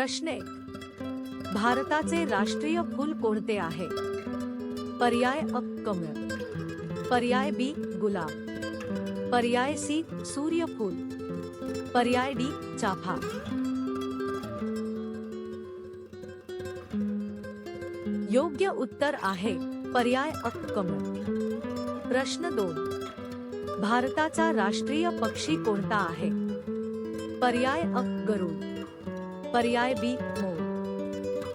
प्रश्न एक भारताचे राष्ट्रीय फूल कोणते आहे? पर्याय अ कमळ. पर्याय बी गुलाब. पर्याय सी सूर्यफूल. पर्याय डी चाफा. योग्य उत्तर आहे पर्याय अ कमळ. प्रश्न दोन. भारताचा राष्ट्रीय पक्षी कोणता आहे? पर्याय अ गरुड. पर्याय बी मोर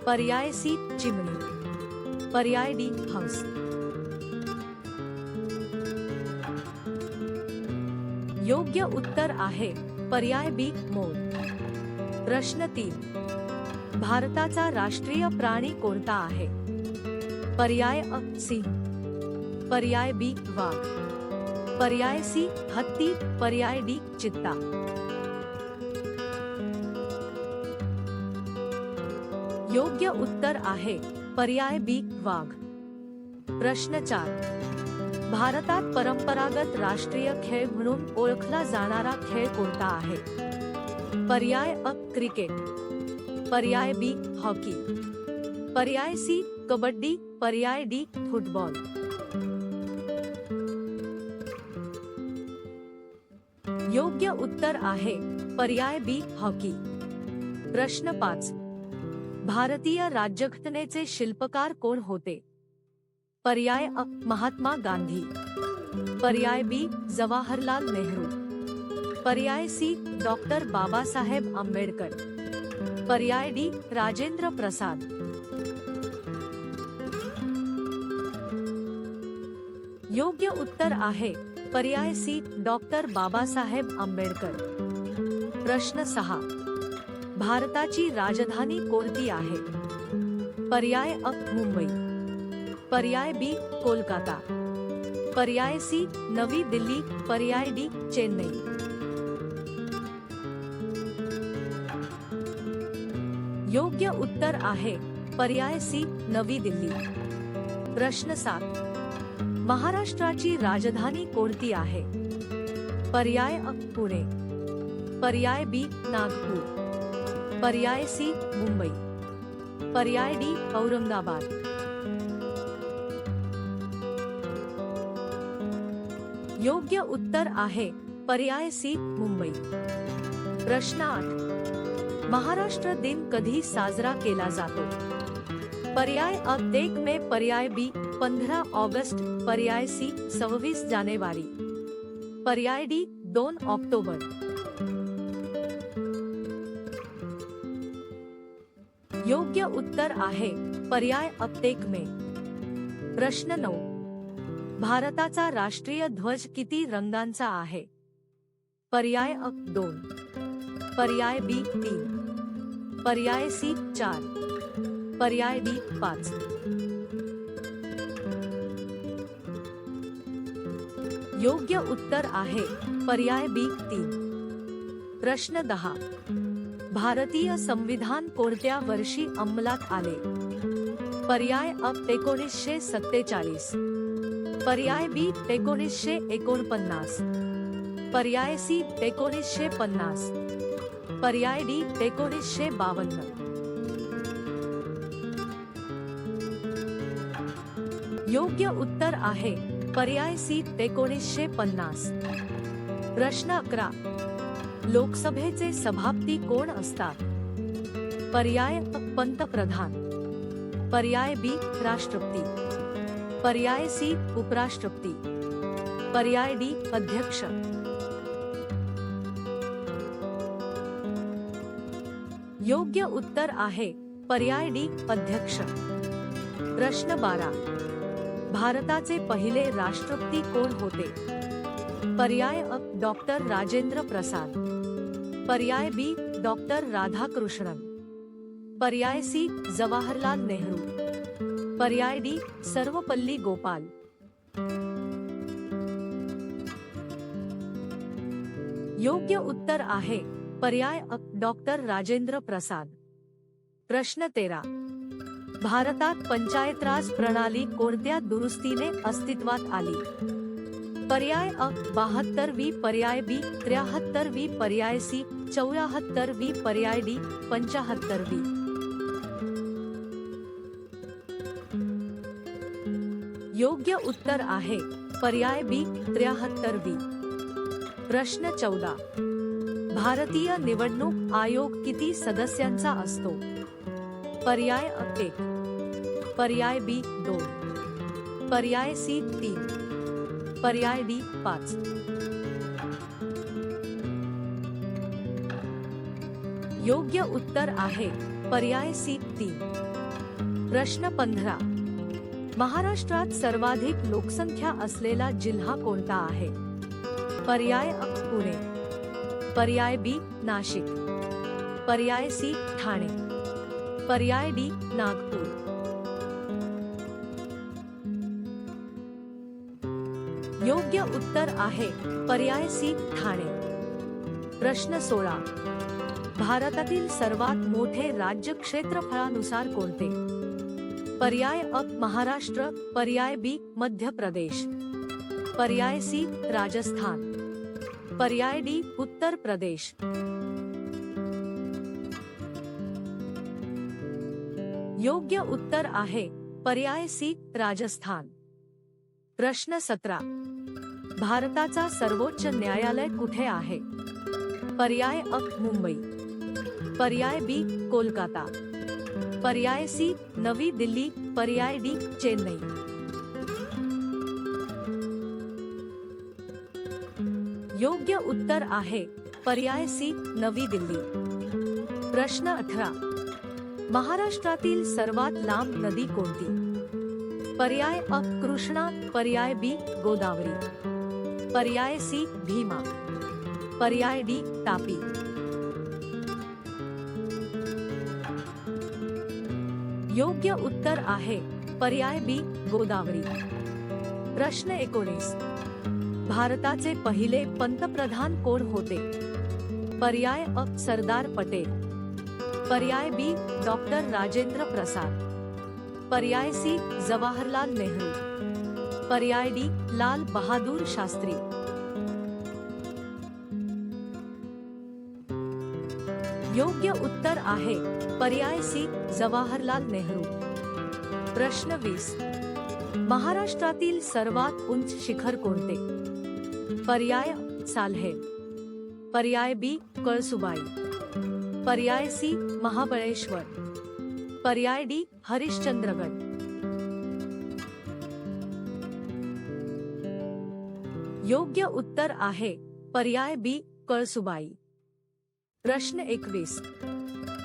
पर्याय सी चिमणी. पर्याय डी हंस. योग्य उत्तर आहे पर्याय बी मोर प्रश्न तीन. भारताचा राष्ट्रीय प्राणी कोणता आहे? पर्याय अ सिंह पर्याय बी वाघ. पर्याय सी हत्ती. पर्याय डी चित्ता. योग्य उत्तर आहे पर्याय बी वाघ. प्रश्न चार. भारतात परंपरागत राष्ट्रीय खेळ म्हणून ओळखला जाणारा खेळ कोणता आहे? पर्याय अ क्रिकेट. पर्याय बी हॉकी. पर्याय सी कबड्डी. पर्याय डी फुटबॉल. योग्य उत्तर आहे पर्याय बी हॉकी. प्रश्न पाच. भारतीय राज्यघटनेचे शिल्पकार कोण होते? पर्याय अ, महात्मा गांधी. पर्याय बी, जवाहरलाल नेहरू. पर्याय सी, डॉक्टर बाबासाहेब आंबेडकर. पर्याय डी, राजेंद्र प्रसाद. योग्य उत्तर आहे, पर्याय सी, डॉक्टर बाबासाहेब आंबेडकर. प्रश्न सहा. भारताची राजधानी कोणती आहे. पर्याय अ, मुंबई. पर्याय बी, कोलकाता. पर्याय सी, नवी दिल्ली. पर्याय डी, चेन्नई. योग्य उत्तर आहे, पर्याय सी, नवी दिल्ली. प्रश्न सात. महाराष्ट्राची राजधानी कोणती आहे? पर्याय अ, पुणे. पर्याय बी, नागपूर. पर्याय सी, मुंबई। पर्याय डी, औरंगाबाद। योग्य उत्तर आहे, पर्याय सी, मुंबई। प्रश्न आठ, महाराष्ट्र दिन कधी साजरा केला जातो? पर्याय अ, एक मे, पर्याय बी, पंधरा ऑगस्ट, पर्याय सी, सव्वीस जानेवारी। पर्याय डी, दोन ऑक्टोबर। योग्य उत्तर आहे पर्याय अप्टेक मे. प्रश्न नऊ. भारताचा राष्ट्रीय ध्वज किती रंगांचा आहे? पर्याय अ दोन. पर्याय बी तीन. पर्याय सी चार. पर्याय डी पाच. योग्य उत्तर आहे पर्याय बी तीन. प्रश्न दहा. भारतीय संविधान कोणत्या वर्षी अंमलात आले? पर्याय अ एकोणीसशे सत्तेचाळीस. पर्याय बी एकोणीसशे एकोणपन्नास. पर्याय सी एकोणीसशे पन्नास. पर्याय डी एकोणीसशे बावन्न. योग्य उत्तर आहे, पर्याय सी एकोणीसशे पन्नास. प्रश्न अकरा. लोकसभेचे सभापती कोण असतात? पर्याय पंतप्रधान. पर्याय बी राष्ट्रपती. पर्याय सी उपराष्ट्रपती. पर्याय डी अध्यक्ष. योग्य उत्तर आहे पर्याय डी अध्यक्ष. प्रश्न बारा. भारताचे पहिले राष्ट्रपती कोण होते? पर्याय अ डॉक्टर राजेंद्र प्रसाद। पर्याय बी, डॉक्टर राधाकृष्णन। पर्याय सी, जवाहरलाल नेहरू। पर्याय डी, सर्वपल्ली गोपाल। योग्य उत्तर आहे, पर्याय अ डॉक्टर राजेंद्र प्रसाद। प्रश्न तेरा। भारतात पंचायत राज प्रणाली कोणत्या दुरुस्तीने अस्तित्वात आली? पर्याय अ बहात्तर वी पर्याय बी त्र्याहत्तर वी पर्याय सी चौऱ्याहत्तर वी पर्याय डी पंचाहत्तर वी. योग्य उत्तर आहे पर्याय बी त्र्याहत्तर वी. प्रश्न चौदा. भारतीय निवडणूक आयोग किती सदस्यांचा असतो? पर्याय अ एक. पर्याय बी दोन. पर्याय सी तीन. पर्याय डी पाच. योग्य उत्तर आहे पर्याय सी तीन. प्रश्न पंधरा. महाराष्ट्रात सर्वाधिक लोकसंख्या असलेला जिल्हा कोणता आहे? पर्याय अ पुणे. पर्याय बी नाशिक. पर्याय सी ठाणे. पर्याय डी नागपूर. उत्तर आहे. पर्याय सी, ठाणे. प्रश्न सोळा. भारतातील सर्वात मोठे राज्य क्षेत्रफळानुसार कोणते? पर्याय अ, महाराष्ट्र, पर्याय बी, मध्य प्रदेश. पर्याय सी, राजस्थान. पर्याय डी, उत्तर प्रदेश. योग्य उत्तर आहे. पर्याय सी, राजस्थान. प्रश्न सतरा. भारताचा सर्वोच्च न्यायालय कुठे आहे? पर्याय अ मुंबई. पर्याय बी कोलकाता. पर्याय सी नवी दिल्ली. पर्याय डी चेन्नई. योग्य उत्तर आहे पर्याय सी नवी दिल्ली. प्रश्न अठरा. महाराष्ट्रातील सर्वात लांब नदी कोणती? पर्याय अ कृष्णा. पर्याय बी गोदावरी. पर्याय सी भीमा, पर्याय डी तापी। योग्य उत्तर आहे पर्याय बी गोदावरी। प्रश्न एकोणीस, भारताचे पहिले पंतप्रधान कोण होते? पर्याय अ सरदार पटेल, पर्याय बी डॉक्टर राजेंद्र प्रसाद, पर्याय सी जवाहरलाल नेहरू। पर्याय डी लाल बहादूर शास्त्री. योग्य उत्तर आहे पर्याय सी जवाहरलाल नेहरू. प्रश्न वीस. महाराष्ट्रातील सर्वात उंच शिखर कोणते? पर्याय साल्हे. पर्याय बी कळसुबाई. पर्याय सी महाबळेश्वर. पर्याय डी हरिश्चंद्रगड. योग्य उत्तर आहे. पर्याय बी, कळसुबाई. प्रश्न एकवीस.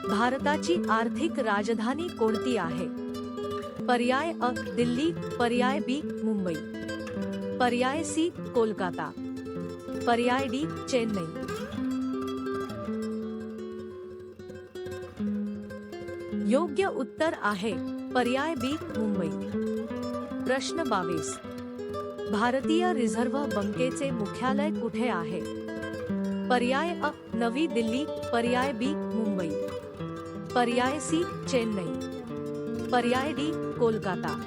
भारताची आर्थिक राजधानी कोणती आहे? पर्याय अ, दिल्ली, पर्याय बी, मुंबई. पर्याय सी, कोलकाता. पर्याय डी, चेन्नई. योग्य उत्तर आहे. पर्याय बी, मुंबई. प्रश्न बावीस. भारतीय रिझर्व्ह बँकेचे मुख्यालय कुठे आहे? पर्याय अ नवी दिल्ली पर्याय बी मुंबई. पर्याय सी चेन्नई. पर्याय डी कोलकाता.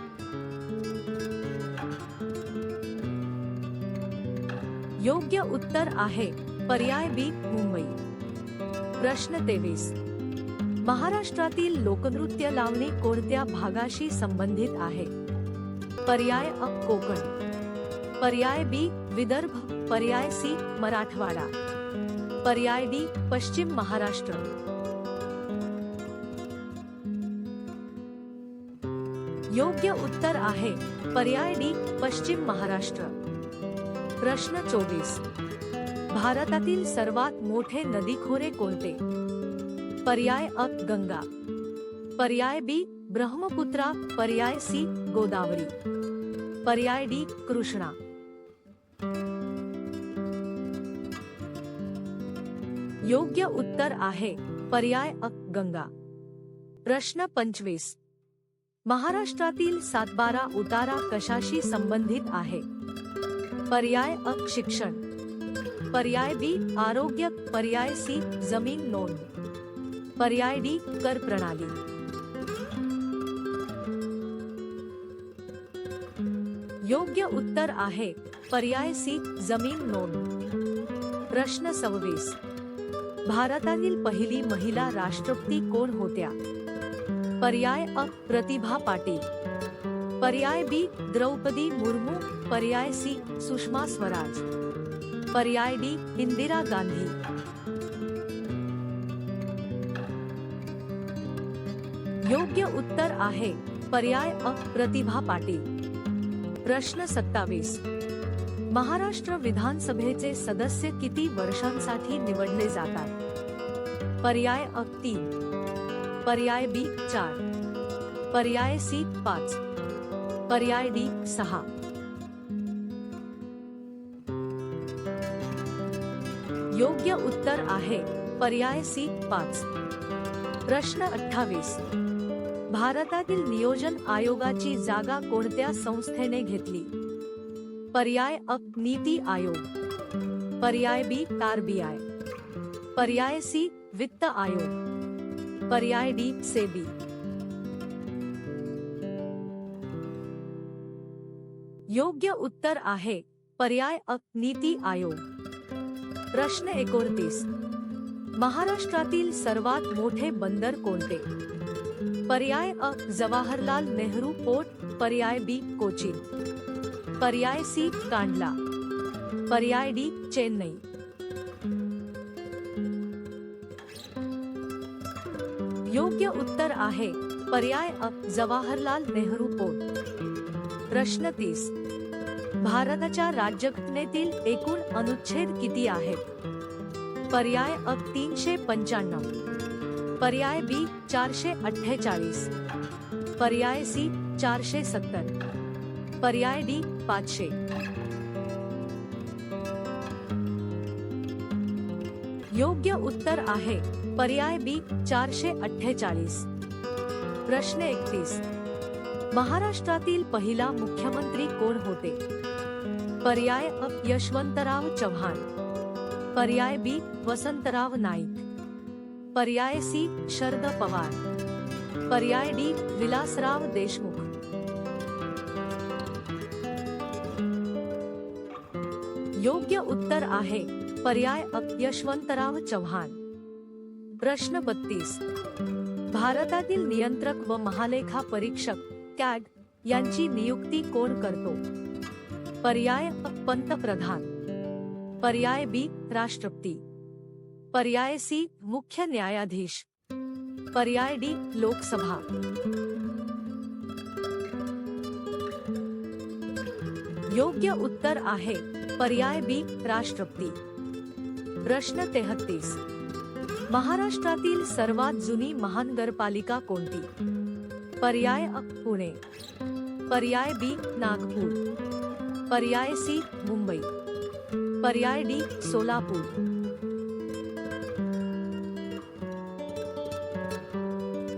योग्य उत्तर आहे पर्याय बी मुंबई. प्रश्न तेवीस. महाराष्ट्रातील लोकनृत्य लावणी कोणत्या भागाशी संबंधित आहे? पर्याय अ कोकण. पर्याय बी, विदर्भ, पर्याय सी, मराठवाडा. पर्याय डी, पश्चिम महाराष्ट्र. योग्य उत्तर आहे, पर्याय डी, पश्चिम महाराष्ट्र. प्रश्न चोवीस. भारतातील सर्वात मोठे नदीखोरे कोणते? पर्याय अ, गंगा. पर्याय बी, ब्रह्मपुत्रा, पर्याय सी, गोदावरी. पर्याय डी, कृष्णा. योग्य उत्तर आहे पर्याय अ गंगा. प्रश्न पंचवीस. महाराष्ट्रातील सातबारा उतारा कशाशी संबंधित आहे? पर्याय अ शिक्षण. पर्याय बी आरोग्य पर्याय सी जमीन नोंद. पर्याय डी कर प्रणाली. योग्य उत्तर आहे पर्याय सी जमीन नोंद. प्रश्न सव्वीस. भारतातील पहिली महिला राष्ट्रपती कोण होत्या? पर्याय अ. प्रतिभा पाटील. पर्याय बी. द्रौपदी मुर्मू. पर्याय सी. सुषमा स्वराज. पर्याय डी. इंदिरा गांधी. योग्य उत्तर आहे. पर्याय अ. प्रतिभा पाटील. प्रश्न सत्तावीस. महाराष्ट्र विधानसभेचे सदस्य किती वर्षांसाठी निवडले जातात? पर्याय अ तीन पर्याय बी चार पर्याय सी पाच पर्याय डी सहा. योग्य उत्तर आहे पर्याय सी पाच. प्रश्न अठ्ठावीस. भारतातील नियोजन आयोगाची जागा कोणत्या संस्थेने घेतली? पर्याय अ नीती आयोग। पर्याय बी आरबीआय पर्याय सी वित्त आयोग। पर्याय डी सेबी योग्य उत्तर आहे पर्याय अ नीती आयोग। प्रश्न एकोणतीस। महाराष्ट्रातील सर्वात मोठे बंदर कोणते? पर्याय अ जवाहरलाल नेहरू पोर्ट, पर्याय बी कोचीन। पर्याय सी कांडला. पर्याय डी चेन्नई. योग्य उत्तर आहे पर्याय अ जवाहरलाल नेहरू पोर्ट प्रश्न तीस. भारताच्या राज्यघटनेतील एकूण अनुच्छेद किती आहेत? पर्याय अ तीनशे पंच्याण्णव. पर्याय बी चारशे अठ्ठेचाळीस. पर्याय सी चारशे सत्तर. पर्याय डी पाचशे. योग्य उत्तर आहे पर्याय बी चारशे अठ्ठेचाळीस. प्रश्न एकतीस. महाराष्ट्रातील पहिला मुख्यमंत्री कोण होते? पर्याय अ यशवंतराव चव्हाण. पर्याय बी वसंतराव नाईक. पर्याय सी शरद पवार. पर्याय डी विलासराव देशमुख. योग्य उत्तर आहे. पर्याय यशवंतराव चव्हाण. प्रश्न बत्तीस. भारतातील नियंत्रक व महालेखा परीक्षक कॅग यांची नियुक्ती कोण करतो? पर्याय पंतप्रधान. पर्याय बी राष्ट्रपती. पर्याय सी मुख्य न्यायाधीश. पर्याय डी लोकसभा. योग्य उत्तर आहे. पर्याय बी राष्ट्रपती. प्रश्न तेहत्तीस महाराष्ट्रातील सर्वात जुनी महानगरपालिका कोणती? पर्याय अ पुणे. पर्याय बी नागपूर. पर्याय सी मुंबई. पर्याय डी सोलापूर.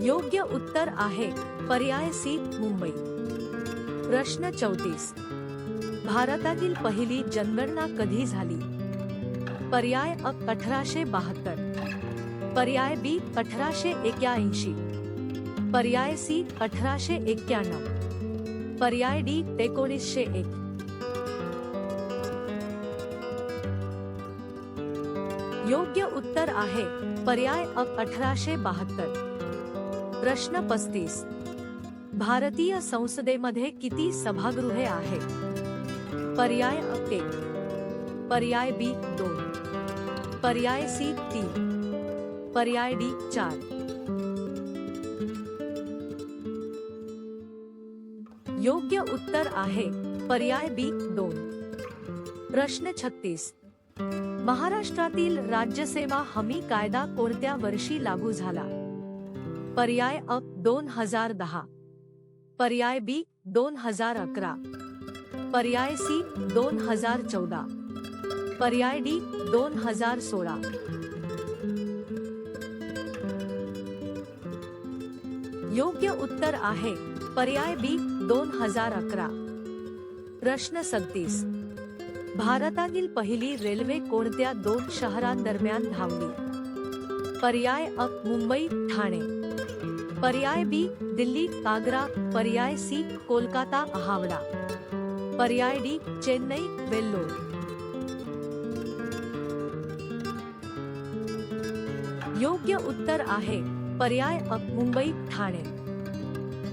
योग्य उत्तर आहे पर्याय सी मुंबई. प्रश्न चौतीस. भारतातील पहिली जनगणना कधी झाली? पर्याय अ अठराशे बहात्तर. पर्याय बी अठराशे एक्याऐंशी. पर्याय सी अठराशे एक्क्याण्णव पर्याय डी एकोणीसशे एक. योग्य उत्तर आहे पर्याय अ अठराशे बहात्तर. प्रश्न पस्तीस. भारतीय संसदेमध्ये किती सभागृहे आहेत? पर्याय अ एक पर्याय बी दोन पर्याय सी तीन. पर्याय डी चार. योग्य उत्तर आहे पर्याय बी दोन. प्रश्न छत्तीस. महाराष्ट्रातील राज्यसेवा हमी कायदा कोणत्या वर्षी लागू झाला? पर्याय अ दोन हजार दहा. पर्याय बी दोन हजार अकरा. पर्याय सी दोन हजार चौदा. पर्याय डी दोन हजार सोळा. योग्य उत्तर आहे पर्याय बी दोन हजार अकरा. प्रश्न सदतीस भारतातील पहिली रेल्वे कोणत्या दोन शहरांदरम्यान धावली? पर्याय अ मुंबई ठाणे. पर्याय बी दिल्ली आग्रा पर्याय सी कोलकाता हावडा. पर्याय डी, चेन्नई वेल्लोर योग्य उत्तर आहे, पर्याय अ मुंबई, ठाणे।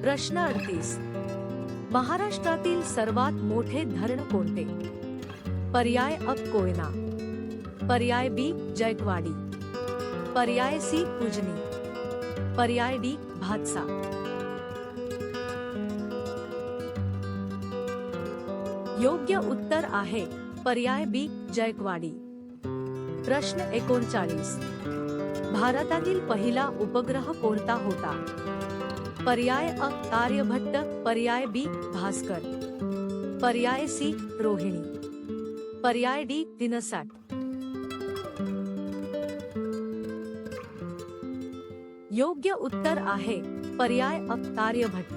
प्रश्न अडतीस, महाराष्ट्रातील सर्वात मोठे धरण कोणते? पर्याय अ कोयना। पर्याय बी, जयकवाडी। पर्याय सी उजनी पर्याय डी, भातसा। योग्य उत्तर आहे. पर्याय बी जैकवाडी प्रश्न एकोणचाळीस. भारतातील पहिला उपग्रह कोणता होता? पर्याय अ कार्यभट्ट पर्याय बी भास्कर. पर्याय सी रोहिणी. पर्याय डी दिनसाट. योग्य उत्तर आहे. पर्याय अ कार्यभट्ट.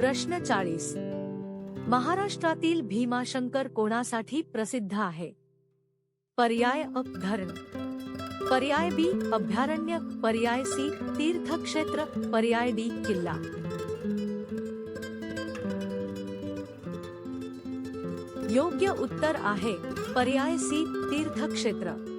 प्रश्न चाळीस. महाराष्ट्रातील भीमाशंकर कोणासाठी प्रसिद्ध आहे? पर्याय अ धरण पर्याय बी, अभयारण्य. पर्याय सी, तीर्थक्षेत्र. पर्याय डी, किल्ला. योग्य उत्तर आहे. पर्याय सी, तीर्थक्षेत्र.